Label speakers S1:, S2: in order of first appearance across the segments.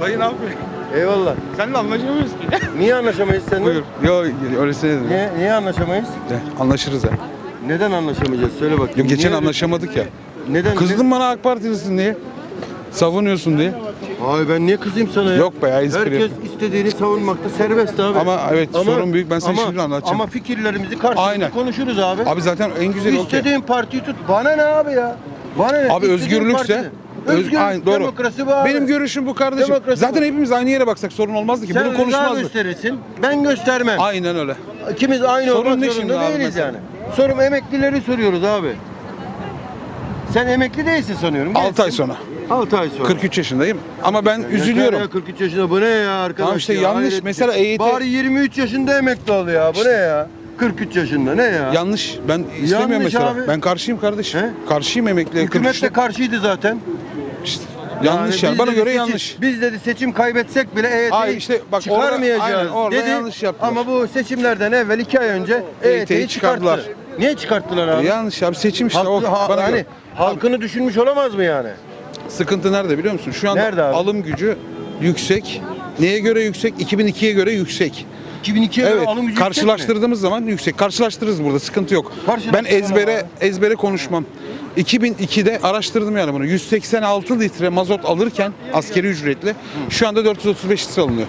S1: Dayı ne yapıyor?
S2: Eyvallah.
S1: Seninle anlaşamıyoruz ki.
S2: Niye anlaşamayız seninle?
S1: Buyur. Yo öylesine dedim.
S2: Niye, niye anlaşamayız?
S1: De, Anlaşırız ya.
S2: Neden anlaşamayacağız? Söyle bakayım.
S1: Yo, geçen
S2: Niye-
S1: anlaşamadık ya.
S2: Neden?
S1: Kızdın bana AK Partilisin diye. Savunuyorsun diye.
S2: Ay ben niye kızayım sana ya?
S1: Yok be ya, espri
S2: Herkes
S1: yapıyorum.
S2: istediğini savunmakta serbest abi.
S1: Ama evet, sorun büyük. Ben sana
S2: ama,
S1: şimdi anlatacağım.
S2: Ama fikirlerimizi karşılıklı konuşuruz abi.
S1: Abi zaten en güzeli o ki.
S2: İstediğin partiyi tut. Bana ne abi ya? Bana ne?
S1: Abi
S2: İstediğin
S1: özgürlükse
S2: parti.
S1: Öz, aynen, doğru.
S2: demokrasi bu abi.
S1: Benim görüşüm bu kardeşim.
S2: Demokrasi
S1: zaten
S2: bu.
S1: hepimiz aynı yere baksak sorun olmazdı ki.
S2: Sen
S1: Bunu konuşmazdık.
S2: gösterirsin. Ben göstermem.
S1: Aynen öyle.
S2: İkimiz aynı
S1: Sorun
S2: olmak
S1: ne şimdi
S2: zorunda
S1: abi
S2: değiliz
S1: mesela?
S2: yani. Sorum emeklileri soruyoruz abi. Sen emekli değilsin sanıyorum.
S1: 6 ay sonra.
S2: 6 ay sonra.
S1: 43 yaşındayım. Ama ben
S2: Yeter
S1: üzülüyorum.
S2: Ya 43 yaşında bu ne ya arkadaş
S1: Tamam işte
S2: ya,
S1: yanlış.
S2: hayret
S1: Mesela. EYT
S2: Bari 23 yaşında emekli ol ya bu ne ya? 43 yaşında ne ya?
S1: Yanlış. Ben istemiyorum mesela.
S2: abi.
S1: Ben karşıyım kardeşim.
S2: He?
S1: Karşıyım emekliye.
S2: Hükümet
S1: 43'te.
S2: de karşıydı zaten.
S1: İşte yanlış yani.
S2: biz
S1: Bana
S2: dedi
S1: göre
S2: seçim-
S1: yanlış.
S2: Biz dedi seçim kaybetsek bile EYT'yi
S1: Hayır, işte bak orada-
S2: çıkarmayacağız
S1: aynen, orada
S2: dedi.
S1: yanlış yaptılar.
S2: Ama bu seçimlerden evvel 2 ay önce
S1: EYT'yi çıkardılar.
S2: çıkarttılar. Niye çıkarttılar abi?
S1: Yanlış abi seçim işte
S2: Halkı-
S1: o.
S2: ha-
S1: Bana
S2: hani
S1: göre.
S2: halkını düşünmüş olamaz mı yani?
S1: Sıkıntı nerede biliyor musun? Şu anda
S2: Nerede abi?
S1: alım gücü yüksek. Neye göre yüksek? 2002'ye göre yüksek.
S2: 2002'ye göre
S1: Evet.
S2: alım gücü yüksek mi?
S1: Karşılaştırdığımız zaman yüksek. Karşılaştırırız burada. Sıkıntı yok. Ben ezbere
S2: abi.
S1: ezbere konuşmam. 2002'de araştırdım yani bunu. 186 litre mazot alırken askeri ücretli şu anda 435 litre alınıyor.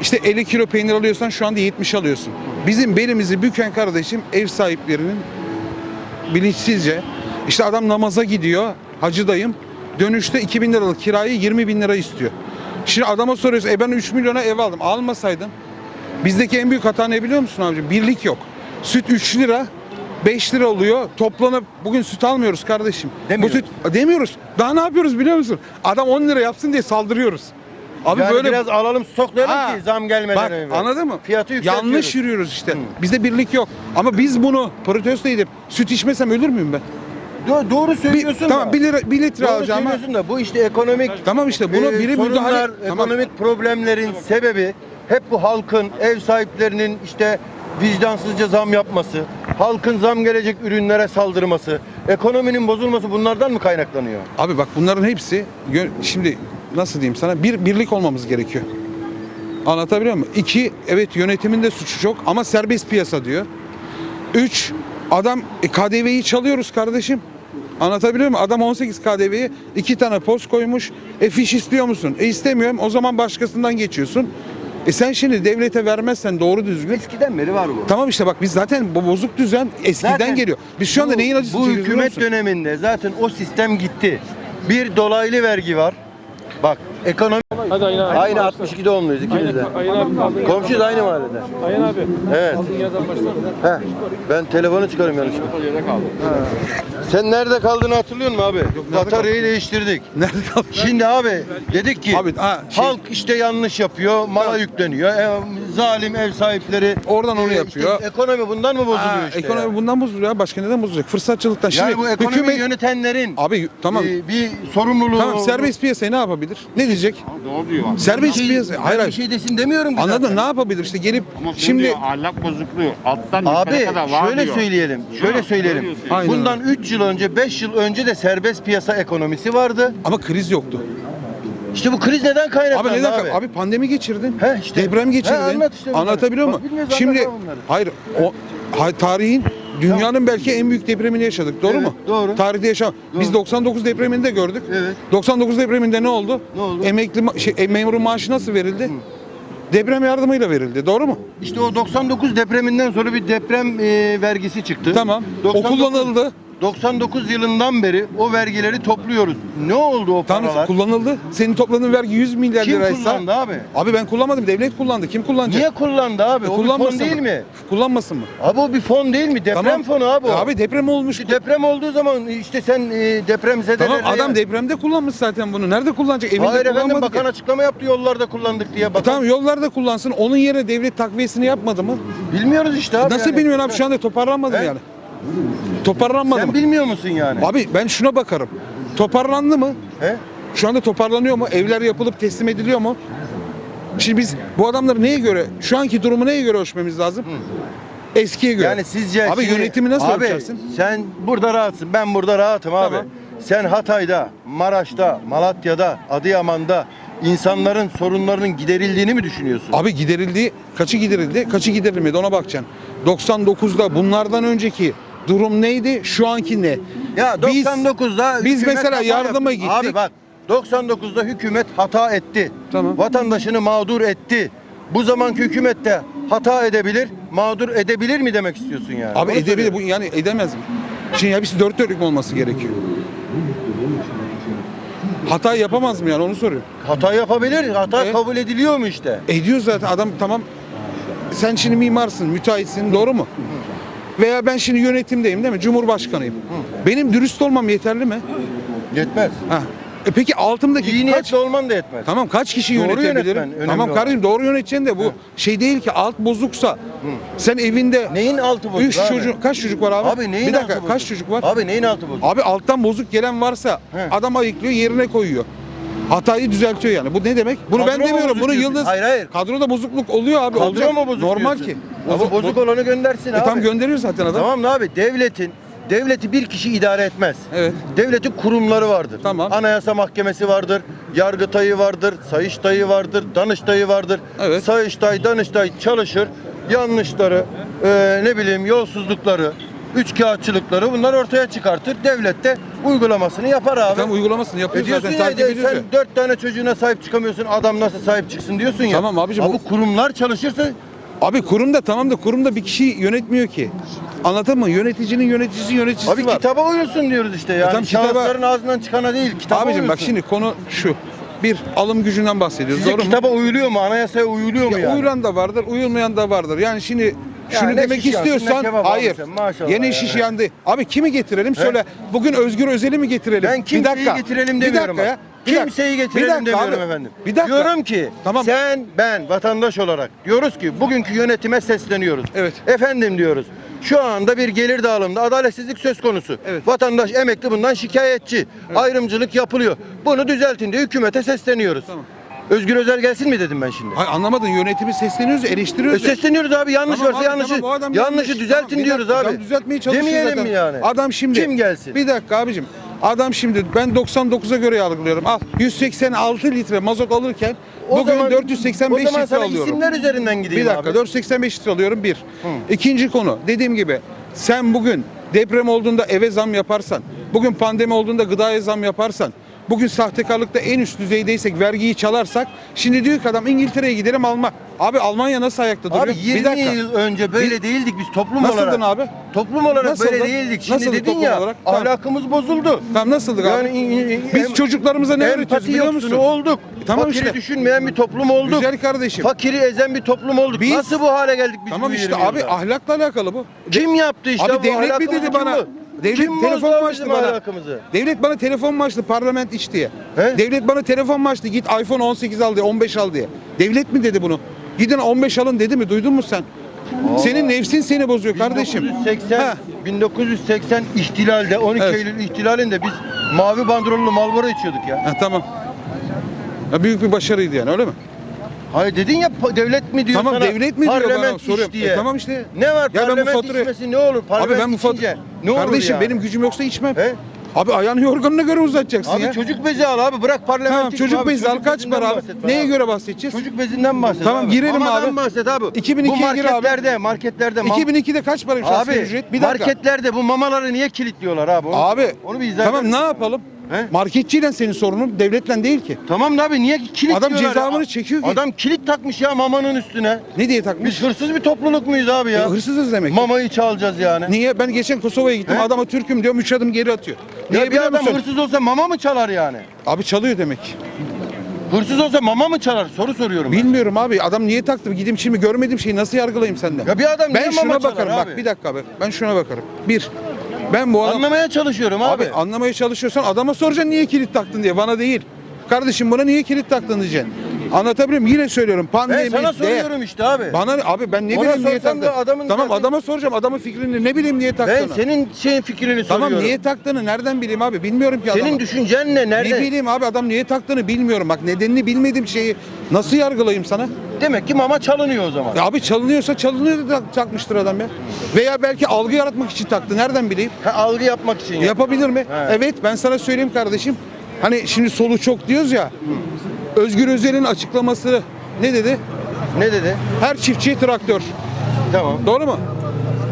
S1: İşte 50 kilo peynir alıyorsan şu anda 70 alıyorsun. Bizim belimizi büken kardeşim ev sahiplerinin bilinçsizce işte adam namaza gidiyor hacı dayım dönüşte 2000 liralık kirayı 20 bin lira istiyor. Şimdi adama soruyoruz e ben 3 milyona ev aldım almasaydın bizdeki en büyük hata ne biliyor musun amca? Birlik yok. Süt 3 lira 5 lira oluyor. Toplanıp bugün süt almıyoruz kardeşim.
S2: Demiyoruz.
S1: Bu süt demiyoruz. Daha ne yapıyoruz biliyor musun? Adam 10 lira yapsın diye saldırıyoruz. Abi
S2: yani
S1: böyle
S2: biraz alalım stoklayalım
S1: Ha,
S2: ki zam gelmeden
S1: Bak
S2: evvel.
S1: anladın mı?
S2: Fiyatı yükseltiyoruz.
S1: Yanlış yürüyoruz işte.
S2: Hı.
S1: Bizde birlik yok. Ama biz bunu protesto edip süt içmesem ölür müyüm ben?
S2: Do- doğru
S1: Bir,
S2: söylüyorsun da.
S1: tamam 1 lira 1 litre
S2: Doğru
S1: alacağım ama
S2: söylüyorsun da bu işte ekonomik
S1: tamam işte bunu
S2: e,
S1: biri
S2: sorunlar,
S1: müdahale tamam.
S2: ekonomik problemlerin sebebi hep bu halkın, ev sahiplerinin işte vicdansızca zam yapması, halkın zam gelecek ürünlere saldırması, ekonominin bozulması bunlardan mı kaynaklanıyor?
S1: Abi bak bunların hepsi şimdi nasıl diyeyim sana bir birlik olmamız gerekiyor. Anlatabiliyor muyum? İki, evet yönetimin de suçu çok ama serbest piyasa diyor. Üç, adam e, KDV'yi çalıyoruz kardeşim. Anlatabiliyor muyum? Adam 18 KDV'yi iki tane post koymuş. E fiş istiyor musun? E istemiyorum. O zaman başkasından geçiyorsun. E sen şimdi devlete vermezsen doğru düzgün.
S2: Eskiden beri var bu.
S1: Tamam işte bak biz zaten bu bozuk düzen eskiden
S2: Zaten
S1: geliyor. Biz şu anda
S2: bu-
S1: neyin acısını
S2: Bu
S1: çekiyoruz biliyor
S2: hükümet
S1: musun?
S2: döneminde zaten o sistem gitti. Bir dolaylı vergi var. Bak ekonomi
S3: Hadi Ayın abi.
S2: aynı 62 doğumluyuz ikimiz de.
S3: Ayın abi.
S2: Komşuyuz aynı mahallede.
S3: Ayın abi.
S2: Evet. He. Ben telefonu çıkarım yanlışlıkla. Sen nerede kaldığını hatırlıyor musun abi? Bataryayı değiştirdik.
S1: Nerede kaldı?
S2: Şimdi abi dedik ki
S1: Abi ha, şey-
S2: halk işte yanlış yapıyor, mala yükleniyor. E, zalim ev sahipleri
S1: Oradan onu
S2: e,
S1: yapıyor.
S2: işte ekonomi bundan mı bozuluyor
S1: Aa,
S2: işte?
S1: ekonomi
S2: yani?
S1: bundan bozuluyor. Başka neden bozulacak? Fırsatçılıktan. Şimdi
S2: Yani bu ekonomi
S1: hükümet
S2: yönetenlerin
S1: abi tamam.
S2: e, bir sorumluluğu
S1: Tamam serbest piyasayı ne yapabilir? Ne diyecek?
S4: Doğru diyor.
S1: Serbest
S2: Bir şey-
S1: piyasa.
S2: ben
S1: Hayır
S2: bir
S1: hayır.
S2: şey desin demiyorum ki
S1: Anladın
S2: zaten.
S1: ne yapabilir? İşte gelip
S4: Ama
S1: şimdi
S4: şimdi diyor, ahlak bozukluğu alttan yukarı
S2: Abi
S4: kadar var
S2: şöyle
S4: diyor.
S2: söyleyelim, şöyle söyleyelim.
S1: Aynen
S2: Bundan 3 yıl önce, 5 yıl önce de serbest piyasa ekonomisi vardı.
S1: ama kriz yoktu.
S2: İşte bu kriz neden
S1: Abi
S2: kaynaklandı
S1: neden
S2: abi?
S1: abi pandemi geçirdin.
S2: He işte.
S1: Deprem geçirdin.
S2: He, anlat işte.
S1: Anlatabiliyor muyum? Şimdi hayır o ha- tarihin dünyanın belki en büyük depremini yaşadık. Doğru
S2: Evet,
S1: mu?
S2: doğru.
S1: Tarihte yaşam. Biz
S2: Doğru.
S1: 99 depremini de gördük.
S2: Evet.
S1: 99 depreminde ne oldu?
S2: Ne oldu?
S1: Emekli şey, e, memurun maaşı nasıl verildi? Deprem yardımıyla verildi. Doğru mu?
S2: İşte o 99 depreminden sonra bir deprem e, vergisi çıktı.
S1: Tamam. O
S2: 99
S1: kullanıldı.
S2: 99 yılından beri o vergileri topluyoruz. Ne oldu o
S1: Tamam
S2: paralar?
S1: kullanıldı. Senin topladığın vergi 100 milyar
S2: Kim
S1: liraysa.
S2: kullandı abi?
S1: Abi ben kullanmadım. Devlet kullandı. Kim kullanacak?
S2: Niye kullandı abi? O bir fon değil
S1: mı?
S2: mi?
S1: Kullanmasın mı?
S2: Abi o bir fon değil mi? Deprem
S1: Tamam.
S2: fonu abi o.
S1: Abi deprem olmuş.
S2: İşte deprem olduğu zaman işte sen e, deprem
S1: Tamam adam depremde kullanmış zaten bunu. Nerede kullanacak? Evinde
S2: Hayır efendim
S1: kullanmadı
S2: bakan
S1: ki.
S2: açıklama yaptı yollarda kullandık diye.
S1: E
S2: Bakan...
S1: tamam yollarda kullansın. Onun yerine devlet takviyesini yapmadı mı?
S2: Bilmiyoruz işte abi.
S1: Nasıl
S2: yani.
S1: bilmiyorsun abi şu anda toparlanmadı
S2: He?
S1: yani. Toparlanmadı
S2: Sen
S1: mı?
S2: bilmiyor musun yani?
S1: Abi ben şuna bakarım. Toparlandı mı?
S2: He?
S1: Şu anda toparlanıyor mu? Evler yapılıp teslim ediliyor mu? Şimdi biz bu adamları neye göre, şu anki durumu neye göre ölçmemiz lazım? Eskiye göre.
S2: Yani sizce
S1: Abi
S2: şimdi-
S1: yönetimi nasıl
S2: abi,
S1: ölçersin?
S2: sen burada rahatsın. Ben burada rahatım abi.
S1: Tamam.
S2: sen Hatay'da, Maraş'ta, Malatya'da, Adıyaman'da insanların sorunlarının giderildiğini mi düşünüyorsun?
S1: Abi giderildi, kaçı giderildi, kaçı giderilmedi ona bakacaksın. 99'da bunlardan önceki durum neydi, şu anki ne?
S2: Ya
S1: Biz-
S2: 99'da
S1: biz
S2: hükümet
S1: mesela
S2: hata
S1: yardıma
S2: yaptı.
S1: gittik.
S2: Abi bak 99'da hükümet hata etti.
S1: Tamam.
S2: Vatandaşını mağdur etti. Bu zamanki hükümet de hata edebilir, mağdur edebilir mi demek istiyorsun yani?
S1: Abi
S2: Onu
S1: edebilir,
S2: soruyorum.
S1: bu yani edemez mi? Şimdi hepsi dört dörtlük mü olması gerekiyor? Hata yapamaz mı yani onu soruyorum.
S2: Hata yapabilir, hata
S1: E?
S2: kabul ediliyor mu işte?
S1: Ediyor zaten adam tamam. Sen şimdi mimarsın, müteahhitsin doğru mu? Veya ben şimdi yönetimdeyim değil mi? Cumhurbaşkanıyım. Benim dürüst olmam yeterli mi?
S2: Yetmez.
S1: Ha. E peki altımdaki
S2: İyi
S1: kaç
S2: niyetli olman da yetmez.
S1: Tamam kaç kişi
S2: Doğru
S1: yönetebilirim?
S2: önemli
S1: Tamam
S2: olan.
S1: kardeşim doğru yöneteceksin de bu
S2: Hı.
S1: şey değil ki alt bozuksa sen evinde
S2: Neyin altı bozuk
S1: 3
S2: abi?
S1: çocuk kaç çocuk var abi?
S2: Abi neyin
S1: Bir dakika
S2: altı
S1: kaç çocuk var?
S2: Abi neyin altı bozuk?
S1: Abi alttan bozuk gelen varsa
S2: He.
S1: adam ayıklıyor yerine koyuyor. Hatayı düzeltiyor yani. Bu ne demek? Bunu
S2: Kadro
S1: ben
S2: mu
S1: demiyorum.
S2: bozuk
S1: Bunu
S2: diyorsun?
S1: Yıldız
S2: Hayır, hayır.
S1: kadroda bozukluk oluyor abi.
S2: Kadro
S1: olacak.
S2: mu bozuk
S1: Normal
S2: diyorsun?
S1: ki.
S2: Bozuk, bozuk olanı göndersin
S1: E
S2: abi.
S1: tam gönderiyor zaten adam.
S2: Tamam da abi devletin devleti bir kişi idare etmez.
S1: Evet.
S2: Devletin kurumları vardır.
S1: Tamam.
S2: Anayasa Mahkemesi vardır, Yargıtay'ı vardır, Sayıştay'ı vardır, Danıştay'ı vardır.
S1: Evet.
S2: Sayıştay, Danıştay çalışır. Yanlışları, e, ne bileyim yolsuzlukları, üçkağıtçılıkları bunlar ortaya çıkartır. Devlet de uygulamasını yapar abi.
S1: Tam uygulamasını
S2: E
S1: yapıyor
S2: diyorsun
S1: zaten.
S2: ya de, sen dört tane çocuğuna sahip çıkamıyorsun adam nasıl sahip çıksın diyorsun ya.
S1: Tamam abicim,
S2: Abi
S1: bu-
S2: kurumlar çalışırsa
S1: Abi kurumda tamam da kurumda bir kişi yönetmiyor ki. Mı? Yöneticinin yöneticisi yöneticisi
S2: Abi
S1: var.
S2: kitaba uyulsun diyoruz işte yani.
S1: tam kitaba-
S2: Şahısların ağzından çıkana değil kitaba
S1: Abicim bak şimdi konu şu. Bir alım gücünden bahsediyoruz.
S2: Sizce
S1: doğru
S2: kitaba uyuluyor mu? Anayasaya uyuluyor mu
S1: mu? Ya
S2: yani?
S1: Uyulan da vardır, uyulmayan da vardır. Yani şimdi
S2: Ya
S1: şunu
S2: ne
S1: demek
S2: şiş yansın, ne
S1: istiyorsan
S2: kebap
S1: hayır.
S2: sen, maşallah
S1: Yeni
S2: ya.
S1: şiş yandı. Abi kimi getirelim? Söyle. Bugün Özgür Özel'i mi getirelim?
S2: Ben kimseyi getirelim
S1: Bir
S2: demiyorum.
S1: dakika ya. Bir.
S2: Kimseyi
S1: Bir
S2: getirelim
S1: dakika
S2: demiyorum
S1: abi.
S2: efendim.
S1: Bir dakika.
S2: Diyorum ki
S1: Tamam.
S2: sen ben vatandaş olarak diyoruz ki bugünkü yönetime sesleniyoruz.
S1: Evet.
S2: Efendim diyoruz. Şu anda bir gelir dağılımında adaletsizlik söz konusu.
S1: Evet.
S2: Vatandaş emekli bundan şikayetçi. Ayrımcılık yapılıyor. Bunu düzeltin diye hükümete sesleniyoruz.
S1: Tamam.
S2: Özgür Özel gelsin mi dedim ben şimdi?
S1: Hayır anlamadın yönetimi sesleniyoruz,
S2: E,
S1: eleştiriyoruz. ya.
S2: sesleniyoruz abi yanlış
S1: Tamam
S2: varsa
S1: abi,
S2: yanlışı
S1: tamam,
S2: yanlışı
S1: yanlış.
S2: düzeltin
S1: Tamam, bir
S2: diyoruz
S1: dakika,
S2: abi.
S1: düzeltmeye çalışıyor
S2: Demeyelim
S1: zaten.
S2: mi yani?
S1: Adam şimdi
S2: Kim gelsin?
S1: Bir dakika abicim. Adam şimdi ben 99'a göre yargılıyorum. Al 186 litre mazot alırken bugün 485
S2: o zaman
S1: litre
S2: sana
S1: alıyorum.
S2: isimler üzerinden gideyim
S1: Bir dakika
S2: abi.
S1: 485 litre alıyorum bir. İkinci konu dediğim gibi sen bugün deprem olduğunda eve zam yaparsan, bugün pandemi olduğunda gıdaya zam yaparsan, bugün sahtekarlıkta en üst düzeydeysek vergiyi çalarsak şimdi diyor ki adam İngiltere'ye gidelim Alman. Abi Almanya nasıl ayakta duruyor?
S2: Abi 20 yıl önce böyle
S1: Bir-
S2: değildik biz toplum
S1: Nasıldın
S2: olarak.
S1: abi?
S2: Toplum olarak
S1: Nasıldın?
S2: böyle değildik. Şimdi
S1: Nasıldı
S2: dedin ya
S1: olarak? Tamam.
S2: ahlakımız bozuldu.
S1: Tamam nasıldık
S2: Yani
S1: abi?
S2: in-
S1: Biz
S2: em-
S1: çocuklarımıza ne öğretiyoruz biliyor musun?
S2: olduk.
S1: Tamam
S2: Fakiri
S1: işte.
S2: düşünmeyen bir toplum olduk.
S1: Güzel kardeşim.
S2: Fakiri ezen bir toplum olduk.
S1: Biz-
S2: Nasıl bu hale geldik biz
S1: Tamam işte
S2: 20
S1: abi ahlakla alakalı bu.
S2: Kim yaptı işte
S1: Abi
S2: bu
S1: devlet mi dedi bana?
S2: bu?
S1: Devlet
S2: Kim
S1: telefon mu açtı bana?
S2: ahlakımızı?
S1: Devlet bana telefon mu açtı parlament iç diye.
S2: He?
S1: Devlet bana telefon mu açtı git iPhone 18 al diye 15 al diye. Devlet mi dedi bunu? Gidin 15 alın dedi mi? Duydun mu sen? Senin nefsin seni bozuyor kardeşim.
S2: 1980
S1: Ha.
S2: 1980 ihtilalde 12
S1: Evet.
S2: Eylül ihtilalinde biz mavi bandrollu Marlboro içiyorduk ya.
S1: Ha, tamam. Ya büyük bir başarıydı yani öyle mi?
S2: Hayır dedin ya devlet mi diyor
S1: tamam
S2: sana?
S1: devlet mi diyor bana
S2: Parlament iç
S1: soruyorum.
S2: diye.
S1: E, tamam işte.
S2: Ne var
S1: ben bu
S2: parlament
S1: faturayı-
S2: içmesi ne olur? Parlament
S1: Abi ben bu
S2: içince
S1: fatura...
S2: ne olur
S1: Kardeşim
S2: yani?
S1: benim gücüm yoksa içmem.
S2: He?
S1: Abi ayağını yorganına göre uzatacaksın
S2: Abi
S1: ya.
S2: çocuk bezi al abi bırak parlament
S1: Tamam
S2: içme
S1: çocuk
S2: abi.
S1: bezi al kaç
S2: bezinden
S1: para abi?
S2: bahset bana
S1: Neye göre bahsedeceğiz?
S2: Çocuk bezinden bahset
S1: Tamam,
S2: abi.
S1: girelim
S2: Mamadan
S1: abi.
S2: bahset abi.
S1: 2002'ye
S2: bu
S1: gir abi.
S2: marketlerde marketlerde mam-
S1: 2002'de kaç para asgari
S2: Abi
S1: ücret? Bir dakika.
S2: marketlerde bu mamaları niye kilitliyorlar abi? Onu,
S1: Abi
S2: onu bir izah
S1: tamam ne
S2: misin?
S1: yapalım?
S2: He?
S1: Marketçiyle senin sorunun devletle değil ki.
S2: Tamam da abi niye kilit
S1: Adam
S2: diyorlar
S1: cezamını çekiyor ki.
S2: Adam kilit takmış ya mamanın üstüne.
S1: Ne diye takmış?
S2: Biz hırsız bir topluluk muyuz abi ya?
S1: Ya hırsızız demek.
S2: Mamayı çalacağız yani.
S1: Niye? Ben geçen Kosova'ya gittim.
S2: He?
S1: Adama Türk'üm diyorum 3 adım geri atıyor. Niye
S2: Ya bir adam
S1: musun?
S2: hırsız olsa mama mı çalar yani?
S1: Abi çalıyor demek.
S2: Hırsız olsa mama mı çalar? Soru soruyorum. ben.
S1: Bilmiyorum abi. Adam niye taktı? Gideyim şimdi görmediğim şeyi nasıl yargılayayım senden?
S2: Ya bir adam niye
S1: ben
S2: mama
S1: şuna
S2: çalar
S1: bakarım.
S2: abi?
S1: Bak bir dakika abi. Ben şuna bakarım. Bir. Ben bu adam...
S2: Anlamaya çalışıyorum abi.
S1: Abi anlamaya çalışıyorsan adama soracaksın niye kilit taktın diye bana değil. Kardeşim buna niye kilit taktın diyeceksin. Anlatabiliyor muyum? Yine söylüyorum.
S2: Ben
S1: Pandemi
S2: sana
S1: de-
S2: soruyorum işte abi.
S1: Bana abi ben ne
S2: Ona
S1: bileyim niye taktın?
S2: adamın
S1: Tamam
S2: zaten-
S1: adama soracağım. Adamın fikrini ne bileyim niye
S2: ben
S1: taktığını.
S2: senin şeyin fikrini
S1: Tamam
S2: soruyorum.
S1: niye taktığını nereden bileyim abi? Bilmiyorum ki adamı.
S2: Senin düşüncen ne? Nerede?
S1: Ne bileyim abi adam niye taktığını bilmiyorum. Bak nedenini bilmediğim şeyi nasıl yargılayayım sana?
S2: Demek ki mama çalınıyor o zaman.
S1: Ya abi çalınıyorsa çalınıyor da takmıştır adam ya. Veya belki algı yaratmak için taktı. Nereden bileyim?
S2: Ha, algı yapmak için. ya.
S1: Yapabilir mi?
S2: He.
S1: Evet ben sana söyleyeyim kardeşim. Hani şimdi solu çok diyoruz ya. Özgür Özel'in açıklaması ne dedi?
S2: Ne dedi?
S1: Her çiftçiye traktör.
S2: Tamam.
S1: Doğru mu?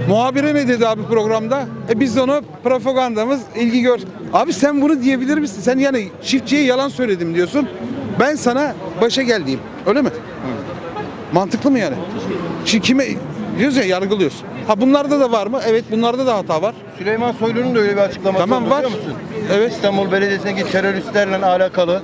S1: Muhabire ne dedi abi programda? E biz de onu propagandamız ilgi gör. Abi sen bunu diyebilir misin? Sen yani çiftçiye yalan söyledim diyorsun. Ben sana başa gel diyeyim. Öyle mi? Mantıklı mı yani? Şimdi kime diyoruz ya yargılıyorsun. Ha bunlarda da var mı? Evet bunlarda da hata var.
S2: Süleyman Soylu'nun da öyle bir açıklaması
S1: Tamam,
S2: oldu
S1: var.
S2: biliyor musun?
S1: Evet.
S2: İstanbul Belediyesi'ndeki teröristlerle alakalı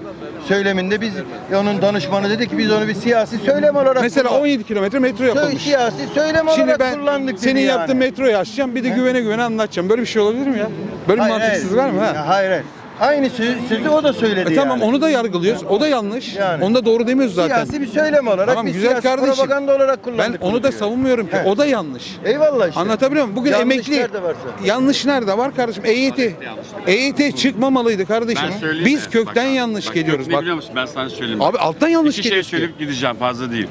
S2: söyleminde biz onun danışmanı dedi ki biz onu bir siyasi söylem olarak
S1: Mesela
S2: kullan-
S1: 17 kilometre metro
S2: Sö-
S1: yapılmış.
S2: siyasi söylem
S1: Şimdi
S2: olarak
S1: ben
S2: kullandık
S1: senin
S2: yani.
S1: yaptığın metroyu açacağım bir de güvene güvene anlatacağım. Böyle bir şey olabilir mi ya? Böyle bir
S2: Hayır,
S1: mantıksız
S2: hayır.
S1: var mı? Ha?
S2: Ya Hayır hayır. Aynı sözü, sözü o da söyledi
S1: E tamam
S2: yani.
S1: onu da yargılıyoruz. O da yanlış.
S2: Yani.
S1: Onu da doğru demiyoruz zaten.
S2: Siyasi bir söylem olarak
S1: Tamam,
S2: bir
S1: güzel
S2: siyasi
S1: kardeşim.
S2: propaganda olarak
S1: Ben
S2: kullandık.
S1: onu
S2: bunu
S1: da
S2: diyor.
S1: savunmuyorum ki.
S2: He.
S1: O da yanlış.
S2: Eyvallah işte.
S1: Anlatabiliyor muyum? Bugün
S2: Yanlış
S1: emekli
S2: nerede varsa.
S1: yanlış nerede var kardeşim? EYT. EYT çıkmamalıydı kardeşim.
S4: Ben söyleyeyim
S1: Biz kökten
S4: Bak,
S1: yanlış
S4: bak,
S1: geliyoruz bak.
S4: biliyor musun? Ben sana söyleyeyim.
S1: Abi alttan yanlış
S4: İki şey
S1: geliyoruz.
S4: söyleyip gideceğim fazla değil.